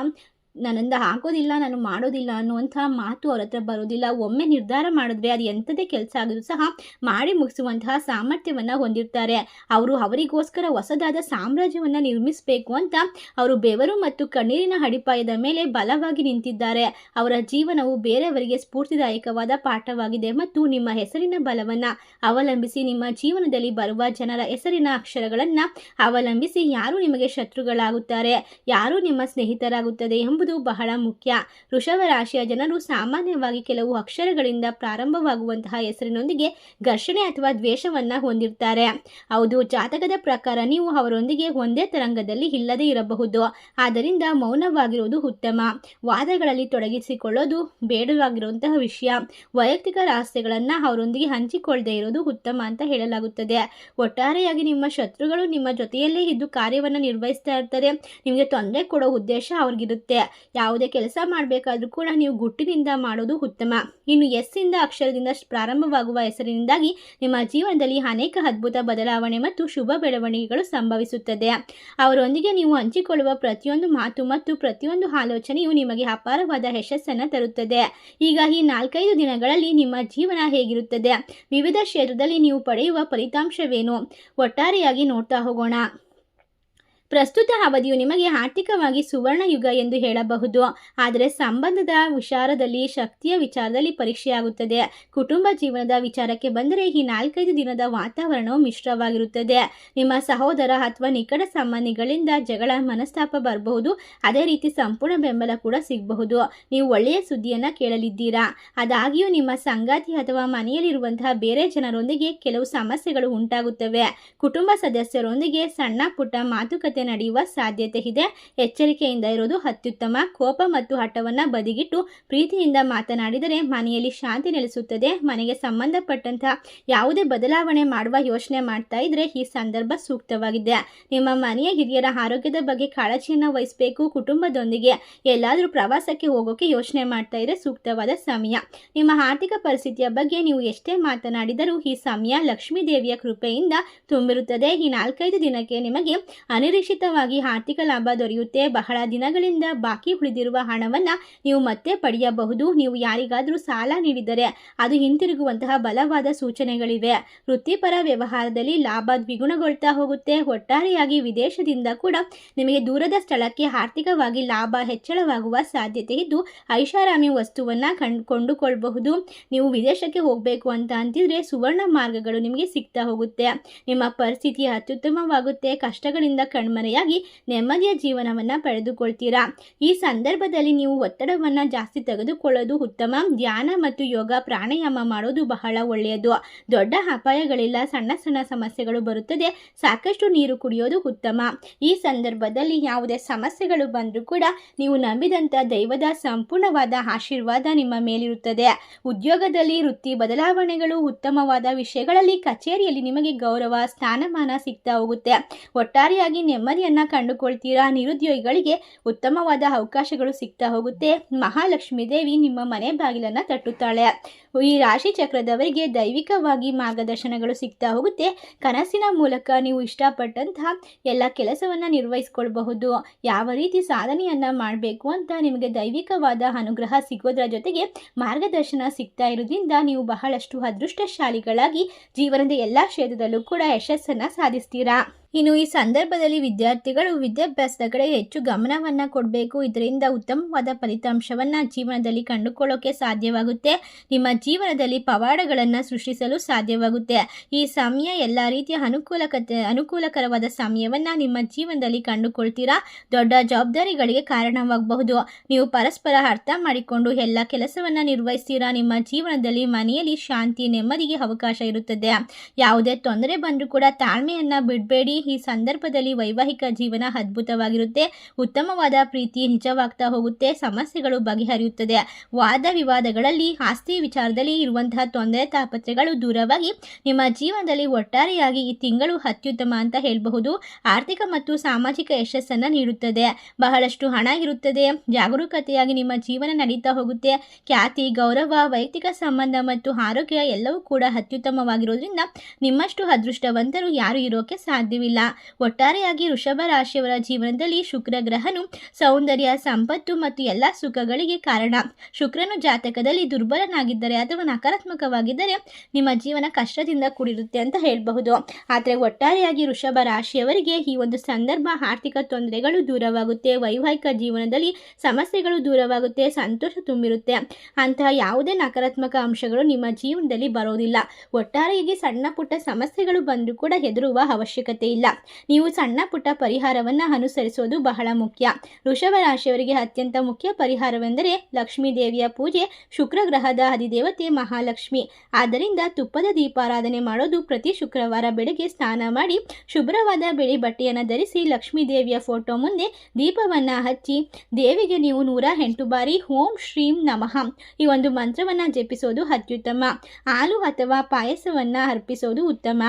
ನನ್ನಿಂದ ಆಗೋದಿಲ್ಲ ನಾನು ಮಾಡೋದಿಲ್ಲ ಅನ್ನುವಂಥ ಮಾತು ಅವ್ರ ಹತ್ರ ಬರೋದಿಲ್ಲ. ಒಮ್ಮೆ ನಿರ್ಧಾರ ಮಾಡಿದ್ರೆ ಅದು ಎಂಥದೇ ಕೆಲಸ ಆಗಿದ್ರು ಸಹ ಮಾಡಿ ಮುಗಿಸುವಂತಹ ಸಾಮರ್ಥ್ಯವನ್ನು ಹೊಂದಿರ್ತಾರೆ. ಅವರು ಅವರಿಗೋಸ್ಕರ ಹೊಸದಾದ ಸಾಮ್ರಾಜ್ಯವನ್ನು ನಿರ್ಮಿಸಬೇಕು ಅಂತ ಅವರು ಬೆವರು ಮತ್ತು ಕಣ್ಣೀರಿನ ಅಡಿಪಾಯದ ಮೇಲೆ ಬಲವಾಗಿ ನಿಂತಿದ್ದಾರೆ. ಅವರ ಜೀವನವು ಬೇರೆಯವರಿಗೆ ಸ್ಫೂರ್ತಿದಾಯಕವಾದ ಪಾಠವಾಗಿದೆ ಮತ್ತು ನಿಮ್ಮ ಹೆಸರಿನ ಬಲವನ್ನು ಅವಲಂಬಿಸಿ, ನಿಮ್ಮ ಜೀವನದಲ್ಲಿ ಬರುವ ಜನರ ಹೆಸರಿನ ಅಕ್ಷರಗಳನ್ನು ಅವಲಂಬಿಸಿ ಯಾರು ನಿಮಗೆ ಶತ್ರುಗಳಾಗುತ್ತಾರೆ? ಯಾರು ನಿಮ್ಮ ಸ್ನೇಹಿತರಾಗುತ್ತದೆ ಎಂಬುದು ಬಹಳ ಮುಖ್ಯ. ವೃಷಭ ರಾಶಿಯ ಜನರು ಸಾಮಾನ್ಯವಾಗಿ ಕೆಲವು ಅಕ್ಷರಗಳಿಂದ ಪ್ರಾರಂಭವಾಗುವಂತಹ ಹೆಸರಿನೊಂದಿಗೆ ಘರ್ಷಣೆ ಅಥವಾ ದ್ವೇಷವನ್ನು ಹೊಂದಿರ್ತಾರೆ. ಹೌದು, ಜಾತಕದ ಪ್ರಕಾರ ನೀವು ಅವರೊಂದಿಗೆ ಒಂದೇ ತರಂಗದಲ್ಲಿ ಇಲ್ಲದೇ ಇರಬಹುದು. ಆದ್ದರಿಂದ ಮೌನವಾಗಿರುವುದು ಉತ್ತಮ. ವಾದಗಳಲ್ಲಿ ತೊಡಗಿಸಿಕೊಳ್ಳೋದು ಬೇಡವಾಗಿರುವಂತಹ ವಿಷಯ. ವೈಯಕ್ತಿಕ ರಹಸ್ಯಗಳನ್ನು ಅವರೊಂದಿಗೆ ಹಂಚಿಕೊಳ್ಳದೆ ಇರೋದು ಉತ್ತಮ ಅಂತ ಹೇಳಲಾಗುತ್ತದೆ. ಒಟ್ಟಾರೆಯಾಗಿ ನಿಮ್ಮ ಶತ್ರುಗಳು ನಿಮ್ಮ ಜೊತೆಯಲ್ಲೇ ಇದ್ದು ಕಾರ್ಯವನ್ನು ನಿರ್ವಹಿಸ್ತಾ ಇರ್ತಾರೆ. ನಿಮಗೆ ತೊಂದರೆ ಕೊಡೋ ಉದ್ದೇಶ ಅವ್ರಿಗಿರುತ್ತೆ. ಯಾವುದೇ ಕೆಲಸ ಮಾಡಬೇಕಾದ್ರೂ ಕೂಡ ನೀವು ಗುಟ್ಟಿನಿಂದ ಮಾಡೋದು ಉತ್ತಮ. ಇನ್ನು ಎಸ್ ಇಂದ ಅಕ್ಷರದಿಂದ ಪ್ರಾರಂಭವಾಗುವ ಹೆಸರಿನಿಂದಾಗಿ ನಿಮ್ಮ ಜೀವನದಲ್ಲಿ ಅನೇಕ ಅದ್ಭುತ ಬದಲಾವಣೆ ಮತ್ತು ಶುಭ ಬೆಳವಣಿಗೆಗಳು ಸಂಭವಿಸುತ್ತದೆ. ಅವರೊಂದಿಗೆ ನೀವು ಹಂಚಿಕೊಳ್ಳುವ ಪ್ರತಿಯೊಂದು ಮಾತು ಮತ್ತು ಪ್ರತಿಯೊಂದು ಆಲೋಚನೆಯು ನಿಮಗೆ ಅಪಾರವಾದ ಯಶಸ್ಸನ್ನು ತರುತ್ತದೆ. ಈಗ ಈ ನಾಲ್ಕೈದು ದಿನಗಳಲ್ಲಿ ನಿಮ್ಮ ಜೀವನ ಹೇಗಿರುತ್ತದೆ? ವಿವಿಧ ಕ್ಷೇತ್ರದಲ್ಲಿ ನೀವು ಪಡೆಯುವ ಫಲಿತಾಂಶವೇನು? ಒಟ್ಟಾರೆಯಾಗಿ ನೋಡ್ತಾ ಹೋಗೋಣ. ಪ್ರಸ್ತುತ ಅವಧಿಯು ನಿಮಗೆ ಆರ್ಥಿಕವಾಗಿ ಸುವರ್ಣ ಯುಗ ಎಂದು ಹೇಳಬಹುದು. ಆದರೆ ಸಂಬಂಧದ ವಿಚಾರದಲ್ಲಿ, ಶಕ್ತಿಯ ವಿಚಾರದಲ್ಲಿ ಪರೀಕ್ಷೆಯಾಗುತ್ತದೆ. ಕುಟುಂಬ ಜೀವನದ ವಿಚಾರಕ್ಕೆ ಬಂದರೆ ಈ ನಾಲ್ಕೈದು ದಿನದ ವಾತಾವರಣವು ಮಿಶ್ರವಾಗಿರುತ್ತದೆ. ನಿಮ್ಮ ಸಹೋದರ ಅಥವಾ ನಿಕಟ ಸಂಬಂಧಿಗಳಿಂದ ಜಗಳ ಮನಸ್ತಾಪ ಬರಬಹುದು. ಅದೇ ರೀತಿ ಸಂಪೂರ್ಣ ಬೆಂಬಲ ಕೂಡ ಸಿಗಬಹುದು. ನೀವು ಒಳ್ಳೆಯ ಸುದ್ದಿಯನ್ನು ಕೇಳಲಿದ್ದೀರಾ? ಅದಾಗಿಯೂ ನಿಮ್ಮ ಸಂಗಾತಿ ಅಥವಾ ಮನೆಯಲ್ಲಿರುವಂತಹ ಬೇರೆ ಜನರೊಂದಿಗೆ ಕೆಲವು ಸಮಸ್ಯೆಗಳು ಉಂಟಾಗುತ್ತವೆ. ಕುಟುಂಬ ಸದಸ್ಯರೊಂದಿಗೆ ಸಣ್ಣ ಪುಟ್ಟ ಮಾತುಕತೆ ನಡೆಯುವ ಸಾಧ್ಯತೆ ಇದೆ. ಎಚ್ಚರಿಕೆಯಿಂದ ಇರೋದು ಅತ್ಯುತ್ತಮ. ಕೋಪ ಮತ್ತು ಹಠವನ್ನು ಬದಿಗಿಟ್ಟು ಪ್ರೀತಿಯಿಂದ ಮಾತನಾಡಿದರೆ ಮನೆಯಲ್ಲಿ ಶಾಂತಿ ನೆಲೆಸುತ್ತದೆ. ಮನೆಗೆ ಸಂಬಂಧಪಟ್ಟಂತಹ ಯಾವುದೇ ಬದಲಾವಣೆ ಮಾಡುವ ಯೋಚನೆ ಮಾಡ್ತಾ ಇದ್ರೆ ಈ ಸಂದರ್ಭ ಸೂಕ್ತವಾಗಿದೆ. ನಿಮ್ಮ ಮನೆಯ ಹಿರಿಯರ ಆರೋಗ್ಯದ ಬಗ್ಗೆ ಕಾಳಜಿಯನ್ನು ವಹಿಸಬೇಕು. ಕುಟುಂಬದೊಂದಿಗೆ ಎಲ್ಲಾದರೂ ಪ್ರವಾಸಕ್ಕೆ ಹೋಗೋಕೆ ಯೋಚನೆ ಮಾಡ್ತಾ ಇದ್ರೆ ಸೂಕ್ತವಾದ ಸಮಯ. ನಿಮ್ಮ ಆರ್ಥಿಕ ಪರಿಸ್ಥಿತಿಯ ಬಗ್ಗೆ ನೀವು ಎಷ್ಟೇ ಮಾತನಾಡಿದರೂ ಈ ಸಮಯ ಲಕ್ಷ್ಮೀ ದೇವಿಯ ಕೃಪೆಯಿಂದ ತುಂಬಿರುತ್ತದೆ. ಈ ನಾಲ್ಕೈದು ದಿನಕ್ಕೆ ನಿಮಗೆ ಅನಿರೀಕ್ಷಿತ ಅನಿರೀಕ್ಷಿತವಾಗಿ ಆರ್ಥಿಕ ಲಾಭ ದೊರೆಯುತ್ತೆ. ಬಹಳ ದಿನಗಳಿಂದ ಬಾಕಿ ಉಳಿದಿರುವ ಹಣವನ್ನು ನೀವು ಮತ್ತೆ ಪಡೆಯಬಹುದು. ನೀವು ಯಾರಿಗಾದರೂ ಸಾಲ ನೀಡಿದರೆ ಅದು ಹಿಂತಿರುಗುವಂತಹ ಬಲವಾದ ಸೂಚನೆಗಳಿವೆ. ವೃತ್ತಿಪರ ವ್ಯವಹಾರದಲ್ಲಿ ಲಾಭ ದ್ವಿಗುಣಗೊಳ್ತಾ ಹೋಗುತ್ತೆ. ಒಟ್ಟಾರೆಯಾಗಿ ವಿದೇಶದಿಂದ ಕೂಡ ನಿಮಗೆ ದೂರದ ಸ್ಥಳಕ್ಕೆ ಆರ್ಥಿಕವಾಗಿ ಲಾಭ ಹೆಚ್ಚಳವಾಗುವ ಸಾಧ್ಯತೆ ಇದ್ದು, ಐಷಾರಾಮಿ ವಸ್ತುವನ್ನು ಕಂಡು ನೀವು ವಿದೇಶಕ್ಕೆ ಹೋಗಬೇಕು ಅಂತ ಅಂತಿದ್ರೆ ಸುವರ್ಣ ಮಾರ್ಗಗಳು ನಿಮಗೆ ಸಿಗ್ತಾ ಹೋಗುತ್ತೆ. ನಿಮ್ಮ ಪರಿಸ್ಥಿತಿ ಅತ್ಯುತ್ತಮವಾಗುತ್ತೆ. ಕಷ್ಟಗಳಿಂದ ಕಣ್ಮರೆಯಾಗಿ ನೆಮ್ಮದಿಯ ಜೀವನವನ್ನು ಪಡೆದುಕೊಳ್ತೀರಾ? ಈ ಸಂದರ್ಭದಲ್ಲಿ ನೀವು ಒತ್ತಡವನ್ನು ಜಾಸ್ತಿ ತೆಗೆದುಕೊಳ್ಳೋದು ಉತ್ತಮ. ಧ್ಯಾನ ಮತ್ತು ಯೋಗ ಪ್ರಾಣಾಯಾಮ ಮಾಡೋದು ಬಹಳ ಒಳ್ಳೆಯದು. ದೊಡ್ಡ ಅಪಾಯಗಳಿಲ್ಲ, ಸಣ್ಣ ಸಣ್ಣ ಸಮಸ್ಯೆಗಳು ಬರುತ್ತದೆ. ಸಾಕಷ್ಟು ನೀರು ಕುಡಿಯೋದು ಉತ್ತಮ. ಈ ಸಂದರ್ಭದಲ್ಲಿ ಯಾವುದೇ ಸಮಸ್ಯೆಗಳು ಬಂದರೂ ಕೂಡ ನೀವು ನಂಬಿದಂಥ ದೈವದ ಸಂಪೂರ್ಣವಾದ ಆಶೀರ್ವಾದ ನಿಮ್ಮ ಮೇಲಿರುತ್ತದೆ. ಉದ್ಯೋಗದಲ್ಲಿ ವೃತ್ತಿ ಬದಲಾವಣೆಗಳು ಉತ್ತಮವಾದ ವಿಷಯಗಳಲ್ಲಿ ಕಚೇರಿಯಲ್ಲಿ ನಿಮಗೆ ಗೌರವ, ಸ್ಥಾನಮಾನ ಸಿಗ್ತಾ ಹೋಗುತ್ತೆ. ಒಟ್ಟಾರೆಯಾಗಿ ನೆಮ್ಮದಿಯನ್ನು ಕಂಡುಕೊಳ್ತೀರಾ? ನಿರುದ್ಯೋಗಿಗಳಿಗೆ ಉತ್ತಮವಾದ ಅವಕಾಶಗಳು ಸಿಗ್ತಾ ಹೋಗುತ್ತೆ. ಮಹಾಲಕ್ಷ್ಮೀ ದೇವಿ ನಿಮ್ಮ ಮನೆ ಬಾಗಿಲನ್ನು ತಟ್ಟುತ್ತಾಳೆ. ಈ ರಾಶಿ ಚಕ್ರದವರಿಗೆ ದೈವಿಕವಾಗಿ ಮಾರ್ಗದರ್ಶನಗಳು ಸಿಗ್ತಾ ಹೋಗುತ್ತೆ. ಕನಸಿನ ಮೂಲಕ ನೀವು ಇಷ್ಟಪಟ್ಟಂತಹ ಎಲ್ಲ ಕೆಲಸವನ್ನು ನಿರ್ವಹಿಸ್ಕೊಳ್ಬಹುದು. ಯಾವ ರೀತಿ ಸಾಧನೆಯನ್ನು ಮಾಡಬೇಕು ಅಂತ ನಿಮಗೆ ದೈವಿಕವಾದ ಅನುಗ್ರಹ ಸಿಗೋದ್ರ ಜೊತೆಗೆ ಮಾರ್ಗದರ್ಶನ ಸಿಗ್ತಾ ಇರೋದ್ರಿಂದ ನೀವು ಬಹಳಷ್ಟು ಅದೃಷ್ಟಶಾಲಿಗಳಾಗಿ ಜೀವನದ ಎಲ್ಲ ಕ್ಷೇತ್ರದಲ್ಲೂ ಕೂಡ ಯಶಸ್ಸನ್ನು ಸಾಧಿಸ್ತೀರಾ? ಇನ್ನು ಈ ಸಂದರ್ಭದಲ್ಲಿ ವಿದ್ಯಾರ್ಥಿಗಳು ವಿದ್ಯಾಭ್ಯಾಸದ ಕಡೆ ಹೆಚ್ಚು ಗಮನವನ್ನು ಕೊಡಬೇಕು. ಇದರಿಂದ ಉತ್ತಮವಾದ ಫಲಿತಾಂಶವನ್ನು ಜೀವನದಲ್ಲಿ ಕಂಡುಕೊಳ್ಳೋಕೆ ಸಾಧ್ಯವಾಗುತ್ತೆ. ನಿಮ್ಮ ಜೀವನದಲ್ಲಿ ಪವಾಡಗಳನ್ನು ಸೃಷ್ಟಿಸಲು ಸಾಧ್ಯವಾಗುತ್ತೆ. ಈ ಸಮಯ ಎಲ್ಲ ರೀತಿಯ ಅನುಕೂಲಕತೆ, ಅನುಕೂಲಕರವಾದ ಸಮಯವನ್ನು ನಿಮ್ಮ ಜೀವನದಲ್ಲಿ ಕಂಡುಕೊಳ್ತೀರಾ? ದೊಡ್ಡ ಜವಾಬ್ದಾರಿಗಳಿಗೆ ಕಾರಣವಾಗಬಹುದು. ನೀವು ಪರಸ್ಪರ ಅರ್ಥ ಮಾಡಿಕೊಂಡು ಎಲ್ಲ ಕೆಲಸವನ್ನು ನಿರ್ವಹಿಸ್ತೀರಾ? ನಿಮ್ಮ ಜೀವನದಲ್ಲಿ ಮನೆಯಲ್ಲಿ ಶಾಂತಿ, ನೆಮ್ಮದಿಗೆ ಅವಕಾಶ ಇರುತ್ತದೆ. ಯಾವುದೇ ತೊಂದರೆ ಬಂದರೂ ಕೂಡ ತಾಳ್ಮೆಯನ್ನು ಬಿಡಬೇಡಿ. ಈ ಸಂದರ್ಭದಲ್ಲಿ ವೈವಾಹಿಕ ಜೀವನ ಅದ್ಭುತವಾಗಿರುತ್ತೆ. ಉತ್ತಮವಾದ ಪ್ರೀತಿ ನಿಜವಾಗ್ತಾ ಹೋಗುತ್ತೆ. ಸಮಸ್ಯೆಗಳು ಬಗೆಹರಿಯುತ್ತದೆ. ವಾದ ವಿವಾದಗಳಲ್ಲಿ, ಆಸ್ತಿ ವಿಚಾರದಲ್ಲಿ ಇರುವಂತಹ ತೊಂದರೆ ತಾಪತ್ರೆಗಳು ದೂರವಾಗಿ ನಿಮ್ಮ ಜೀವನದಲ್ಲಿ ಒಟ್ಟಾರೆಯಾಗಿ ಈ ತಿಂಗಳು ಅತ್ಯುತ್ತಮ ಅಂತ ಹೇಳಬಹುದು. ಆರ್ಥಿಕ ಮತ್ತು ಸಾಮಾಜಿಕ ಯಶಸ್ಸನ್ನು ನೀಡುತ್ತದೆ. ಬಹಳಷ್ಟು ಹಣ ಇರುತ್ತದೆ. ಜಾಗರೂಕತೆಯಾಗಿ ನಿಮ್ಮ ಜೀವನ ನಡೀತಾ ಹೋಗುತ್ತೆ. ಖ್ಯಾತಿ, ಗೌರವ, ವೈಯಕ್ತಿಕ ಸಂಬಂಧ ಮತ್ತು ಆರೋಗ್ಯ ಎಲ್ಲವೂ ಕೂಡ ಅತ್ಯುತ್ತಮವಾಗಿರೋದ್ರಿಂದ ನಿಮ್ಮಷ್ಟು ಅದೃಷ್ಟವಂತರು ಯಾರು ಇರೋಕೆ ಸಾಧ್ಯವಿಲ್ಲ. ಒಟ್ಟಾರೆಯಾಗಿ ವೃಷಭ ರಾಶಿಯವರ ಜೀವನದಲ್ಲಿ ಶುಕ್ರ ಗ್ರಹನು ಸೌಂದರ್ಯ, ಸಂಪತ್ತು ಮತ್ತು ಎಲ್ಲ ಸುಖಗಳಿಗೆ ಕಾರಣ. ಶುಕ್ರನು ಜಾತಕದಲ್ಲಿ ದುರ್ಬಲನಾಗಿದ್ದರೆ ಅಥವಾ ನಕಾರಾತ್ಮಕವಾಗಿದ್ದರೆ ನಿಮ್ಮ ಜೀವನ ಕಷ್ಟದಿಂದ ಕೂಡಿರುತ್ತೆ ಅಂತ ಹೇಳಬಹುದು. ಆದರೆ ಒಟ್ಟಾರೆಯಾಗಿ ವೃಷಭ ರಾಶಿಯವರಿಗೆ ಈ ಒಂದು ಸಂದರ್ಭ ಆರ್ಥಿಕ ತೊಂದರೆಗಳು ದೂರವಾಗುತ್ತೆ. ವೈವಾಹಿಕ ಜೀವನದಲ್ಲಿ ಸಮಸ್ಯೆಗಳು ದೂರವಾಗುತ್ತೆ. ಸಂತೋಷ ತುಂಬಿರುತ್ತೆ. ಅಂತಹ ಯಾವುದೇ ನಕಾರಾತ್ಮಕ ಅಂಶಗಳು ನಿಮ್ಮ ಜೀವನದಲ್ಲಿ ಬರೋದಿಲ್ಲ. ಒಟ್ಟಾರೆಯಾಗಿ ಸಣ್ಣ ಪುಟ್ಟ ಸಮಸ್ಯೆಗಳು ಬಂದರೂ ಕೂಡ ಹೆದರುವ ಅವಶ್ಯಕತೆ ಇಲ್ಲ. ನೀವು ಸಣ್ಣ ಪುಟ್ಟ ಪರಿಹಾರವನ್ನು ಅನುಸರಿಸೋದು ಬಹಳ ಮುಖ್ಯ. ವೃಷಭ ರಾಶಿಯವರಿಗೆ ಅತ್ಯಂತ ಮುಖ್ಯ ಪರಿಹಾರವೆಂದರೆ ಲಕ್ಷ್ಮೀ ದೇವಿಯ ಪೂಜೆ, ಶುಕ್ರ ಗ್ರಹದ ಅಧಿದೇವತೆ ಮಹಾಲಕ್ಷ್ಮಿ. ಆದ್ದರಿಂದ ತುಪ್ಪದ ದೀಪಾರಾಧನೆ ಮಾಡೋದು ಪ್ರತಿ ಶುಕ್ರವಾರ ಬೆಳಗ್ಗೆ ಸ್ನಾನ ಮಾಡಿ, ಶುಭ್ರವಾದ ಬಿಳಿ ಬಟ್ಟೆಯನ್ನು ಧರಿಸಿ ಲಕ್ಷ್ಮೀ ದೇವಿಯ ಫೋಟೋ ಮುಂದೆ ದೀಪವನ್ನು ಹಚ್ಚಿ, ದೇವಿಗೆ ನೀವು ನೂರ ಎಂಟು ಬಾರಿ ಓಂ ಶ್ರೀಂ ನಮಃ. ಈ ಒಂದು ಮಂತ್ರವನ್ನು ಜಪಿಸೋದು ಅತ್ಯುತ್ತಮ. ಹಾಲು ಅಥವಾ ಪಾಯಸವನ್ನು ಅರ್ಪಿಸೋದು ಉತ್ತಮ.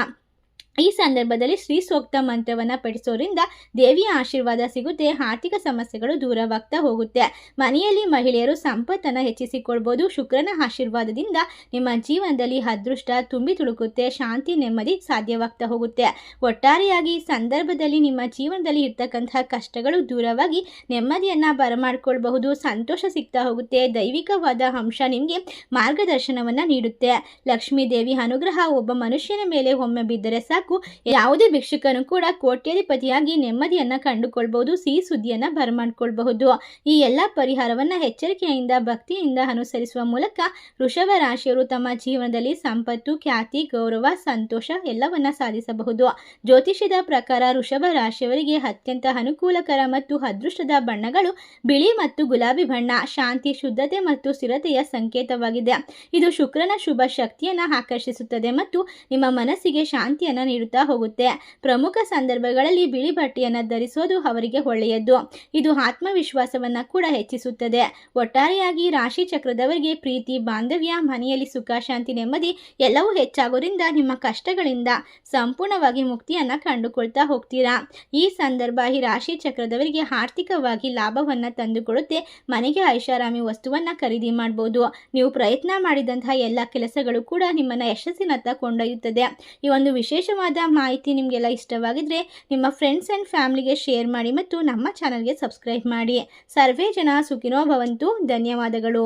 ಈ ಸಂದರ್ಭದಲ್ಲಿ ಶ್ರೀ ಸೂಕ್ತ ಮಂತ್ರವನ್ನು ಪಡಿಸೋದ್ರಿಂದ ದೇವಿಯ ಆಶೀರ್ವಾದ ಸಿಗುತ್ತೆ, ಆರ್ಥಿಕ ಸಮಸ್ಯೆಗಳು ದೂರವಾಗ್ತಾ ಹೋಗುತ್ತೆ. ಮನೆಯಲ್ಲಿ ಮಹಿಳೆಯರು ಸಂಪತ್ತನ್ನು ಹೆಚ್ಚಿಸಿಕೊಳ್ಬೋದು. ಶುಕ್ರನ ಆಶೀರ್ವಾದದಿಂದ ನಿಮ್ಮ ಜೀವನದಲ್ಲಿ ಅದೃಷ್ಟ ತುಂಬಿ ತುಳುಕುತ್ತೆ, ಶಾಂತಿ, ನೆಮ್ಮದಿ ಸಾಧ್ಯವಾಗ್ತಾ ಹೋಗುತ್ತೆ. ಒಟ್ಟಾರೆಯಾಗಿ ಈ ಸಂದರ್ಭದಲ್ಲಿ ನಿಮ್ಮ ಜೀವನದಲ್ಲಿ ಇರ್ತಕ್ಕಂತಹ ಕಷ್ಟಗಳು ದೂರವಾಗಿ ನೆಮ್ಮದಿಯನ್ನು ಬರಮಾಡ್ಕೊಳ್ಬಹುದು. ಸಂತೋಷ ಸಿಗ್ತಾ ಹೋಗುತ್ತೆ. ದೈವಿಕವಾದ ಅಂಶ ನಿಮಗೆ ಮಾರ್ಗದರ್ಶನವನ್ನು ನೀಡುತ್ತೆ. ಲಕ್ಷ್ಮೀ ದೇವಿ ಅನುಗ್ರಹ ಒಬ್ಬ ಮನುಷ್ಯನ ಮೇಲೆ ಒಮ್ಮೆ ಬಿದ್ದರೆ ಸಾಕು. ಯಾವುದೇ ಭಿಕ್ಷುಕನು ಕೂಡ ಕೋಟ್ಯಾಧಿಪತಿಯಾಗಿ ನೆಮ್ಮದಿಯನ್ನ ಕಂಡುಕೊಳ್ಬಹುದು, ಸಿಹಿ ಸುದ್ದಿಯನ್ನ ಬರಮಾಡ್ಕೊಳ್ಬಹುದು. ಈ ಎಲ್ಲ ಪರಿಹಾರವನ್ನ ಎಚ್ಚರಿಕೆಯಿಂದ, ಭಕ್ತಿಯಿಂದ ಅನುಸರಿಸುವ ಮೂಲಕ ವೃಷಭ ರಾಶಿಯವರು ತಮ್ಮ ಜೀವನದಲ್ಲಿ ಸಂಪತ್ತು, ಖ್ಯಾತಿ, ಗೌರವ, ಸಂತೋಷ ಎಲ್ಲವನ್ನ ಸಾಧಿಸಬಹುದು. ಜ್ಯೋತಿಷ್ಯದ ಪ್ರಕಾರ ವೃಷಭ ರಾಶಿಯವರಿಗೆ ಅತ್ಯಂತ ಅನುಕೂಲಕರ ಮತ್ತು ಅದೃಷ್ಟದ ಬಣ್ಣಗಳು ಬಿಳಿ ಮತ್ತು ಗುಲಾಬಿ ಬಣ್ಣ, ಶಾಂತಿ, ಶುದ್ಧತೆ ಮತ್ತು ಸ್ಥಿರತೆಯ ಸಂಕೇತವಾಗಿದೆ. ಇದು ಶುಕ್ರನ ಶುಭ ಶಕ್ತಿಯನ್ನು ಆಕರ್ಷಿಸುತ್ತದೆ ಮತ್ತು ನಿಮ್ಮ ಮನಸ್ಸಿಗೆ ಶಾಂತಿಯನ್ನು ನೀಡುತ್ತಾ ಹೋಗುತ್ತೆ. ಪ್ರಮುಖ ಸಂದರ್ಭಗಳಲ್ಲಿ ಬಿಳಿ ಬಟ್ಟೆಯನ್ನು ಧರಿಸೋದು ಅವರಿಗೆ ಒಳ್ಳೆಯದು. ಇದು ಆತ್ಮವಿಶ್ವಾಸವನ್ನು ಕೂಡ ಹೆಚ್ಚಿಸುತ್ತದೆ. ಒಟ್ಟಾರೆಯಾಗಿ ರಾಶಿ ಚಕ್ರದವರಿಗೆ ಪ್ರೀತಿ, ಬಾಂಧವ್ಯ, ಮನೆಯಲ್ಲಿ ಸುಖ, ಶಾಂತಿ, ನೆಮ್ಮದಿ ಎಲ್ಲವೂ ಹೆಚ್ಚಾಗೋದ್ರಿಂದ ನಿಮ್ಮ ಕಷ್ಟಗಳಿಂದ ಸಂಪೂರ್ಣವಾಗಿ ಮುಕ್ತಿಯನ್ನು ಕಂಡುಕೊಳ್ತಾ ಹೋಗ್ತೀರಾ? ಈ ಸಂದರ್ಭ ಈ ರಾಶಿ ಚಕ್ರದವರಿಗೆ ಆರ್ಥಿಕವಾಗಿ ಲಾಭವನ್ನು ತಂದುಕೊಡುತ್ತೆ. ಮನೆಗೆ ಐಷಾರಾಮಿ ವಸ್ತುವನ್ನು ಖರೀದಿ ಮಾಡಬಹುದು ನೀವು ಪ್ರಯತ್ನ ಮಾಡಿದಂತಹ ಎಲ್ಲ ಕೆಲಸಗಳು ಕೂಡ ನಿಮ್ಮನ್ನು ಯಶಸ್ಸಿನತ್ತ ಕೊಂಡೊಯ್ಯುತ್ತದೆ. ಈ ಒಂದು ವಿಶೇಷವಾದ ಸಂಪೂರ್ಣವಾದ ಮಾಹಿತಿ ನಿಮಗೆಲ್ಲ ಇಷ್ಟವಾಗಿದ್ದರೆ ನಿಮ್ಮ ಫ್ರೆಂಡ್ಸ್ ಆ್ಯಂಡ್ ಫ್ಯಾಮಿಲಿಗೆ ಶೇರ್ ಮಾಡಿ ಮತ್ತು ನಮ್ಮ ಚಾನಲ್ಗೆ ಸಬ್ಸ್ಕ್ರೈಬ್ ಮಾಡಿ. ಸರ್ವೇ ಜನ ಸುಖಿನೋ ಭವಂತು. ಧನ್ಯವಾದಗಳು.